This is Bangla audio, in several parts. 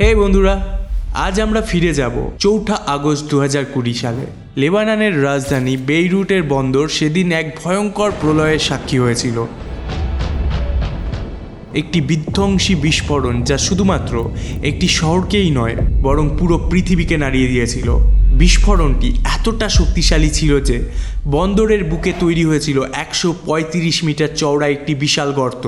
হে বন্ধুরা, আজ আমরা ফিরে যাব চৌঠা আগস্ট দু হাজার কুড়ি সালে। লেবাননের রাজধানী বেইরুটের বন্দর সেদিন এক ভয়ঙ্কর প্রলয়ের সাক্ষী হয়েছিল। একটি বিধ্বংসী বিস্ফোরণ যা শুধুমাত্র একটি শহরকেই নয়, বরং পুরো পৃথিবীকে নাড়িয়ে দিয়েছিল। বিস্ফোরণটি এতটা শক্তিশালী ছিল যে, বন্দরের বুকে তৈরি হয়েছিল একশো পঁয়ত্রিশ মিটার চওড়া একটি বিশাল গর্ত।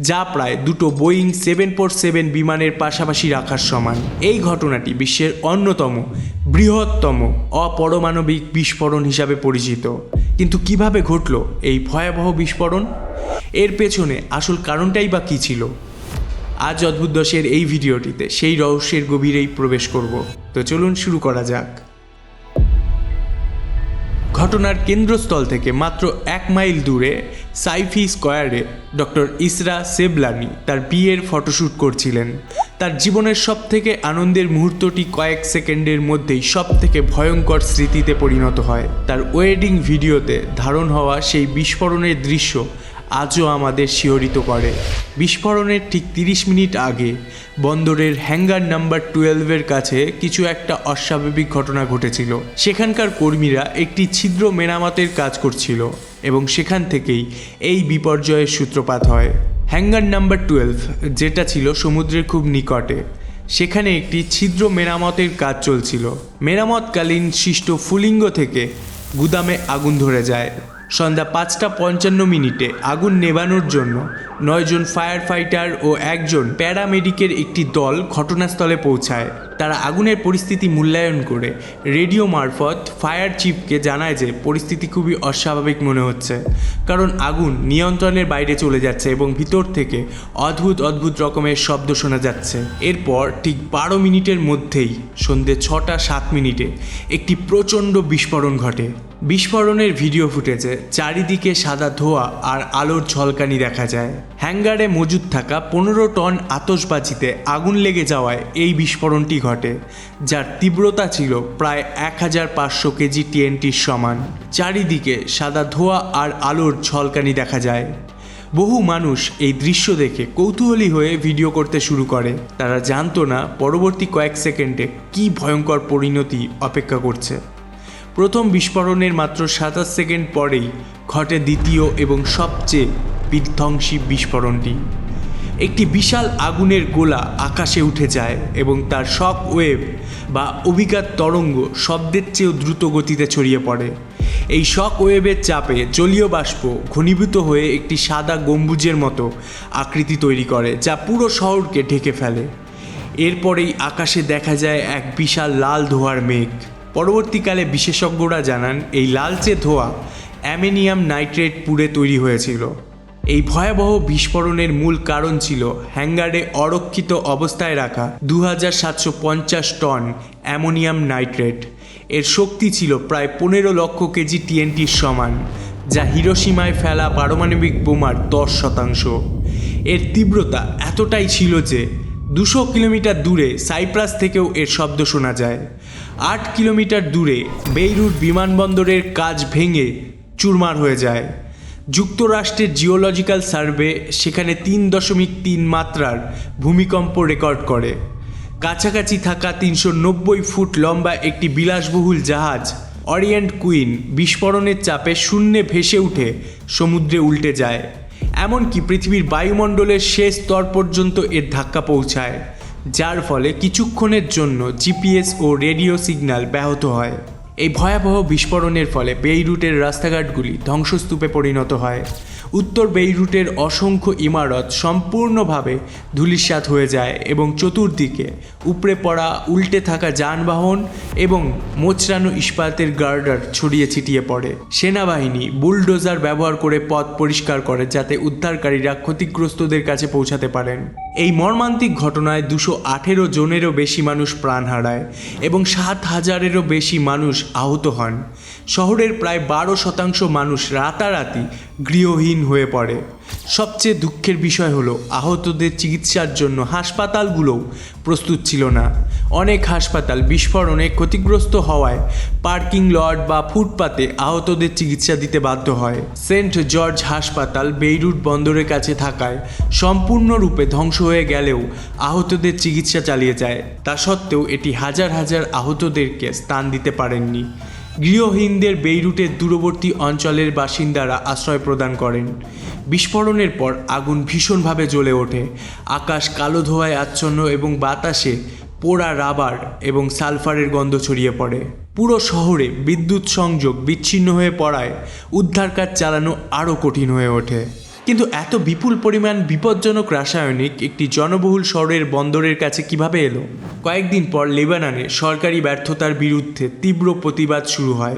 যা প্রায় দুটো বোয়িং সেভেন ফোর সেভেন বিমানের পাশাপাশি রাখার সমান। এই ঘটনাটি বিশ্বের অন্যতম, বৃহত্তম, অপরমাণবিক বিস্ফোরণ হিসাবে পরিচিত। কিন্তু কীভাবে ঘটল এই ভয়াবহ বিস্ফোরণ? এর পেছনে আসল কারণটাই বা কী ছিল? আজ অদ্ভুত দশের এই ভিডিওটিতে সেই রহস্যের গভীরেই প্রবেশ করব। তো চলুন শুরু করা যাক। ঘটনার কেন্দ্রস্থল থেকে মাত্র এক মাইল দূরে সাইফি স্কোয়ারে ডক্টর ইসরা সেবলানি তার বিয়ের ফটোশ্যুট করছিলেন। তার জীবনের সব থেকে আনন্দের মুহূর্তটি কয়েক সেকেন্ডের মধ্যেই সব থেকে ভয়ঙ্কর স্মৃতিতে পরিণত হয়। তার ওয়েডিং ভিডিওতে ধারণ হওয়া সেই বিস্ফোরণের দৃশ্য আজও আমাদের শিহরিত করে। বিস্ফোরণের ঠিক তিরিশ মিনিট আগে বন্দরের হ্যাঙ্গার নাম্বার টুয়েলভের কাছে কিছু একটা অস্বাভাবিক ঘটনা ঘটেছিল। সেখানকার কর্মীরা একটি ছিদ্র মেরামতের কাজ করছিল এবং সেখান থেকেই এই বিপর্যয়ের সূত্রপাত হয়। হ্যাঙ্গার নাম্বার টুয়েলভ, যেটা ছিল সমুদ্রের খুব নিকটে, সেখানে একটি ছিদ্র মেরামতের কাজ চলছিল। মেরামতকালীন সৃষ্ট ফুলিঙ্গ থেকে গুদামে আগুন ধরে যায়। সন্ধ্যা পাঁচটা পঞ্চান্ন মিনিটে আগুন নেভানোর জন্য নয়জন ফায়ার ফাইটার ও একজন প্যারামেডিকের একটি দল ঘটনাস্থলে পৌঁছায়। তারা আগুনের পরিস্থিতি মূল্যায়ন করে। রেডিও মারফত ফায়ার চিফকে জানায় যে পরিস্থিতি খুবই অস্বাভাবিক মনে হচ্ছে। কারণ আগুন নিয়ন্ত্রণের বাইরে চলে যাচ্ছে এবং ভিতর থেকে অদ্ভুত অদ্ভুত রকমের শব্দ শোনা যাচ্ছে। এরপর ঠিক বারো মিনিটের মধ্যেই সন্ধ্যে ছটা সাত মিনিটে, একটি প্রচণ্ড বিস্ফোরণ ঘটে। বিস্ফোরণের ভিডিও ফুটেজে চারিদিকে সাদা ধোঁয়া আর আলোর ঝলকানি দেখা যায়। হ্যাঙ্গারে মজুদ থাকা পনেরো টন আতসবাজিতে আগুন লেগে যাওয়ায় এই বিস্ফোরণটি ঘটে, যার তীব্রতা ছিল প্রায় এক হাজার পাঁচশো কেজি টিএনটির সমান। চারিদিকে সাদা ধোঁয়া আর আলোর ঝলকানি দেখা যায়। বহু মানুষ এই দৃশ্য দেখে কৌতূহলী হয়ে ভিডিও করতে শুরু করে। তারা জানতো না পরবর্তী কয়েক সেকেন্ডে কি ভয়ঙ্কর পরিণতি অপেক্ষা করছে। প্রথম বিস্ফোরণের মাত্র সাতাশ সেকেন্ড পরেই ঘটে দ্বিতীয় এবং সবচেয়ে বিধ্বংসী বিস্ফোরণটি। একটি বিশাল আগুনের গোলা আকাশে উঠে যায় এবং তার শক ওয়েভ বা অভিঘাত তরঙ্গ শব্দের চেয়েও দ্রুত গতিতে ছড়িয়ে পড়ে। এই শক ওয়েভের চাপে জলীয় বাষ্প ঘনীভূত হয়ে একটি সাদা গম্বুজের মতো আকৃতি তৈরি করে, যা পুরো শহরকে ঢেকে ফেলে। এরপরেই আকাশে দেখা যায় এক বিশাল লাল ধোঁয়ার মেঘ। পরবর্তীকালে বিশেষজ্ঞরা জানান, এই লালচে ধোঁয়া অ্যামেনিয়াম নাইট্রেট পুড়ে তৈরি হয়েছিল। এই ভয়াবহ বিস্ফোরণের মূল কারণ ছিল হ্যাঙ্গারে অরক্ষিত অবস্থায় রাখা দু টন অ্যামোনিয়াম নাইট্রেট। এর শক্তি ছিল প্রায় পনেরো লক্ষ কেজি টিএনটির সমান, যা হিরোসীমায় ফেলা পারমাণবিক বোমার দশ শতাংশ। এর তীব্রতা এতটাই ছিল যে দুশো কিলোমিটার দূরে সাইপ্রাস থেকেও এর শব্দ শোনা যায়। আট কিলোমিটার দূরে বেইরুট বিমানবন্দরের কাজ ভেঙে চুরমার হয়ে যায়। যুক্তরাষ্ট্রের জিওলজিক্যাল সার্ভে সেখানে তিন দশমিক তিন মাত্রার ভূমিকম্প রেকর্ড করে। কাছাকাছি থাকা তিনশো নব্বই ফুট লম্বা একটি বিলাসবহুল জাহাজ, অরিয়েন্ট কুইন, বিস্ফোরণের চাপে শূন্যে ভেসে উঠে সমুদ্রে উল্টে যায়। এমনকি পৃথিবীর বায়ুমণ্ডলের শেষ স্তর পর্যন্ত এর ধাক্কা পৌঁছায়, যার ফলে কিছুক্ষণের জন্য জিপিএস ও রেডিও সিগন্যাল ব্যাহত হয়। এই ভয়াবহ বিস্ফোরণের ফলে বেইরুটের রাস্তাঘাটগুলি ধ্বংসস্তূপে পরিণত হয়। উত্তর বেইরুটের অসংখ্য ইমারত সম্পূর্ণভাবে ধূলিসাৎ হয়ে যায় এবং চতুর্দিকে উপড়ে পড়া, উল্টে থাকা যানবাহন এবং মোচড়ানো ইস্পাতের গার্ডার ছড়িয়ে ছিটিয়ে পড়ে। সেনাবাহিনী বুলডোজার ব্যবহার করে পথ পরিষ্কার করে যাতে উদ্ধারকারীরা ক্ষতিগ্রস্তদের কাছে পৌঁছাতে পারেন। এই মর্মান্তিক ঘটনায় দুশো আঠেরো জনেরও বেশি মানুষ প্রাণ হারায় এবং সাত হাজারেরও বেশি মানুষ আহত হন। শহরের প্রায় বারো শতাংশ মানুষ রাতারাতি গৃহহীন হয়ে পড়ে। সবচেয়ে দুঃখের বিষয় হলো, আহতদের চিকিৎসার জন্য হাসপাতালগুলোও প্রস্তুত ছিল না। অনেক হাসপাতাল বিস্ফোরণে ক্ষতিগ্রস্ত হওয়ায় পার্কিং লট বা ফুটপাতে আহতদের চিকিৎসা দিতে বাধ্য হয়। সেন্ট জর্জ হাসপাতাল বেইরুট বন্দরের কাছে থাকায় সম্পূর্ণরূপে ধ্বংস হয়ে গেলেও আহতদের চিকিৎসা চালিয়ে যায়। তা সত্ত্বেও এটি হাজার হাজার আহতদেরকে স্থান দিতে পারেননি। গৃহহীনদের বেইরুটের দূরবর্তী অঞ্চলের বাসিন্দারা আশ্রয় প্রদান করেন। বিস্ফোরণের পর আগুন ভীষণভাবে জ্বলে ওঠে। আকাশ কালো ধোঁয়ায় আচ্ছন্ন এবং বাতাসে পোড়া রাবার এবং সালফারের গন্ধ ছড়িয়ে পড়ে। পুরো শহরে বিদ্যুৎ সংযোগ বিচ্ছিন্ন হয়ে পড়ায় উদ্ধার কাজ চালানো আরও কঠিন হয়ে ওঠে। কিন্তু এত বিপুল পরিমাণ বিপজ্জনক রাসায়নিক একটি জনবহুল শহরের বন্দরের কাছে কীভাবে এলো? কয়েকদিন পর লেবাননে সরকারি ব্যর্থতার বিরুদ্ধে তীব্র প্রতিবাদ শুরু হয়।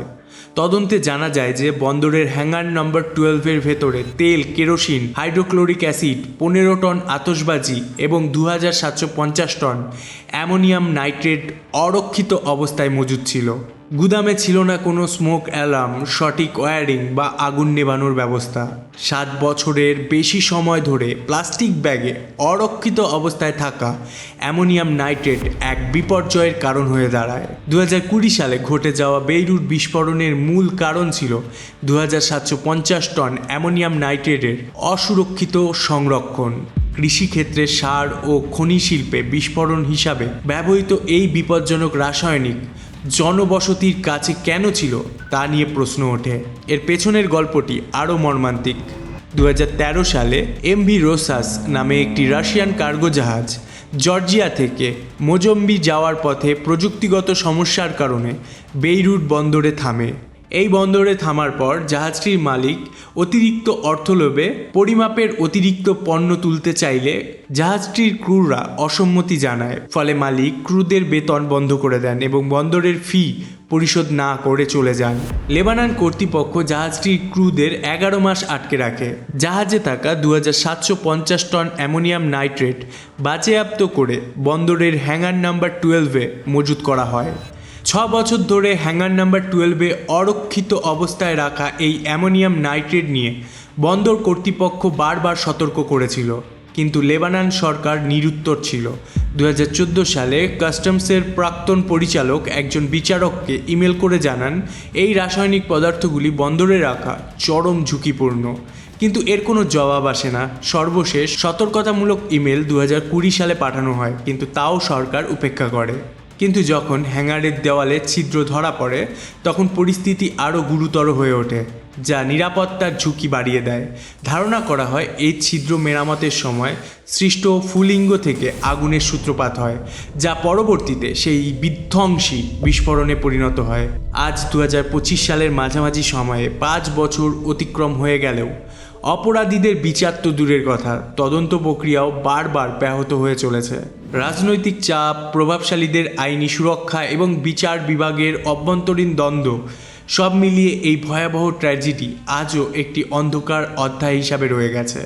তদন্তে জানা যায় যে বন্দরের হ্যাঙ্গার নম্বর টুয়েলভের ভেতরে তেল, কেরোসিন, হাইড্রোক্লোরিক অ্যাসিড, পনেরো টন আতসবাজি এবং দু হাজার সাতশো পঞ্চাশ টন অ্যামোনিয়াম নাইট্রেট অরক্ষিত অবস্থায় মজুদ ছিল। গুদামে ছিল না কোনো স্মোক অ্যালার্ম সঠিক ওয়্যারিং বা আগুন নেভানোর ব্যবস্থা। সাত বছরের বেশি সময় ধরে প্লাস্টিক ব্যাগে অরক্ষিত অবস্থায় থাকা অ্যামোনিয়াম নাইট্রেট এক বিপর্যয়ের কারণ হয়ে দাঁড়ায়। দু কুড়ি সালে ঘটে যাওয়া বেইরুট বিস্ফোরণের মূল কারণ ছিল দু সাতশো পঞ্চাশ টন অ্যামোনিয়াম নাইট্রেটের অসুরক্ষিত সংরক্ষণ। কৃষিক্ষেত্রে সার ও খনি শিল্পে বিস্ফোরণ হিসাবে ব্যবহৃত এই বিপজ্জনক রাসায়নিক জনবসতির কাছে কেন ছিল তা নিয়ে প্রশ্ন ওঠে। এর পেছনের গল্পটি আরও মর্মান্তিক। দু হাজার তেরো সালে এমভি রোসাস নামে একটি রাশিয়ান কার্গো জাহাজ জর্জিয়া থেকে মোজম্বি যাওয়ার পথে প্রযুক্তিগত সমস্যার কারণে বেইরুট বন্দরে থামে। এই বন্দরে থামার পর জাহাজটির মালিক অতিরিক্ত অর্থ লোভে পরিমাপের অতিরিক্ত পণ্য তুলতে চাইলে জাহাজটির ক্রুরা অসম্মতি জানায়। ফলে মালিক ক্রুদের বেতন বন্ধ করে দেন এবং বন্দরের ফি পরিশোধ না করে চলে যান। লেবানন কর্তৃপক্ষ জাহাজটির ক্রুদের এগারো মাস আটকে রাখে। জাহাজে থাকা দু টন অ্যামোনিয়াম নাইট্রেট বাজেয়াপ্ত করে বন্দরের হ্যাঙ্গার নাম্বার টুয়েলভে মজুত করা হয়। ছ বছর ধরে হ্যাঙ্গার নাম্বার টুয়েলভে অরক্ষিত অবস্থায় রাখা এই অ্যামোনিয়াম নাইট্রেট নিয়ে বন্দর কর্তৃপক্ষ বারবার সতর্ক করেছিল। কিন্তু লেবানন সরকার নিরুত্তর ছিল। দু হাজার চোদ্দ সালে কাস্টমসের প্রাক্তন পরিচালক একজন বিচারককে ইমেল করে জানান, এই রাসায়নিক পদার্থগুলি বন্দরে রাখা চরম ঝুঁকিপূর্ণ। কিন্তু এর কোনো জবাব আসে না। সর্বশেষ সতর্কতামূলক ইমেল দু হাজার কুড়ি সালে পাঠানো হয়, কিন্তু তাও সরকার উপেক্ষা করে। কিন্তু যখন হ্যাঙ্গারের দেওয়ালে ছিদ্র ধরা পড়ে তখন পরিস্থিতি আরও গুরুতর হয়ে ওঠে। যা নিরাপত্তার ঝুঁকি বাড়িয়ে দেয়। ধারণা করা হয়, এই ছিদ্র মেরামতের সময় সৃষ্ট ফুলিঙ্গ থেকে আগুনের সূত্রপাত হয়, যা পরবর্তীতে সেই বিধ্বংসী বিস্ফোরণে পরিণত হয়। আজ দু হাজার পঁচিশ সালের মাঝামাঝি সময়ে পাঁচ বছর অতিক্রম হয়ে গেলেও অপরাধীদের বিচার তো দূরের কথা, তদন্ত প্রক্রিয়াও বারবার ব্যাহত হয়ে চলেছে। রাজনৈতিক চাপ, প্রভাবশালীদের আইনি সুরক্ষা এবং বিচার বিভাগের অভ্যন্তরীণ দ্বন্দ্ব সব মিলিয়ে এই ভয়াবহ ট্র্যাজেডি আজও একটি অন্ধকার অধ্যায় হিসাবে রয়ে গেছে।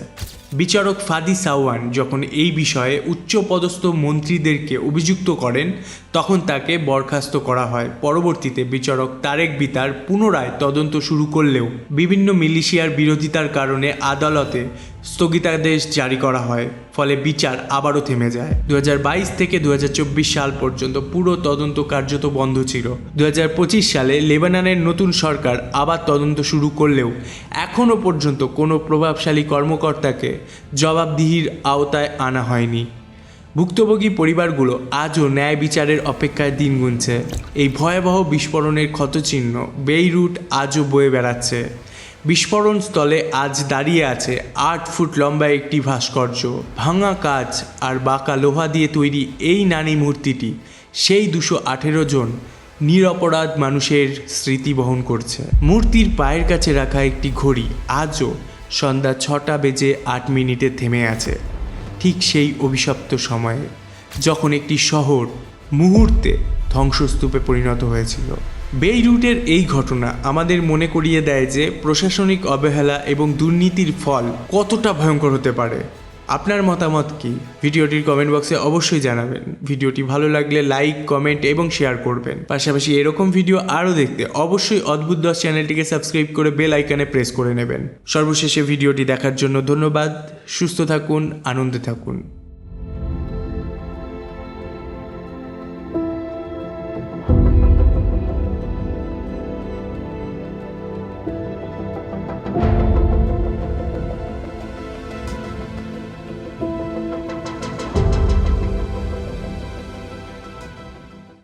বিচারক ফাদি সাওয়ান যখন এই বিষয়ে উচ্চপদস্থ মন্ত্রীদেরকে অভিযুক্ত করেন, তখন তাকে বরখাস্ত করা হয়। পরবর্তীতে বিচারক তারেক বিতার পুনরায় তদন্ত শুরু করলেও বিভিন্ন মিলিশিয়ার বিরোধিতার কারণে আদালতে স্থগিতাদেশ জারি করা হয়, ফলে বিচার আবারও থেমে যায়। দু হাজার বাইশ থেকে দু হাজার চব্বিশ সাল পর্যন্ত পুরো তদন্ত কার্যত বন্ধ ছিল। দু হাজার পঁচিশ সালে লেবাননের নতুন সরকার আবার তদন্ত শুরু করলেও এখনও পর্যন্ত কোনো প্রভাবশালী কর্মকর্তাকে জবাবদিহির আওতায় আনা হয়নি। ভুক্তভোগী পরিবারগুলো আজও ন্যায় বিচারের অপেক্ষায় দিন গুনছে। এই ভয়াবহ বিস্ফোরণের ক্ষতচিহ্ন বেইরুট আজও বয়ে বেড়াচ্ছে। বিস্ফোরণ স্থলে আজ দাঁড়িয়ে আছে আট ফুট লম্বা একটি ভাস্কর্য। ভাঙা কাজ আর বাঁকা লোহা দিয়ে তৈরি এই নানি মূর্তিটি, সেই দুশো আঠেরো জন নিরপরাধ মানুষের স্মৃতি বহন করছে। মূর্তির পায়ের কাছে রাখা একটি ঘড়ি আজও সন্ধ্যা ছটা বেজে আট মিনিটে থেমে আছে। ঠিক সেই অভিশপ্ত সময়ে, যখন একটি শহর মুহূর্তে ধ্বংসস্তূপে পরিণত হয়েছিল। বেইরুটের এই ঘটনা আমাদের মনে করিয়ে দেয় যে প্রশাসনিক অবহেলা এবং দুর্নীতির ফল কতটা ভয়ঙ্কর হতে পারে। আপনার মতামত কি? ভিডিওটির কমেন্ট বক্সে অবশ্যই জানাবেন। ভিডিওটি ভালো লাগলে লাইক কমেন্ট এবং শেয়ার করবেন। পাশাপাশি এরকম ভিডিও আরও দেখতে অবশ্যই অদ্ভুত দশ চ্যানেলটিকে সাবস্ক্রাইব করে বেল আইকনে প্রেস করে নেবেন। সর্বশেষে ভিডিওটি দেখার জন্য ধন্যবাদ। সুস্থ থাকুন, আনন্দে থাকুন।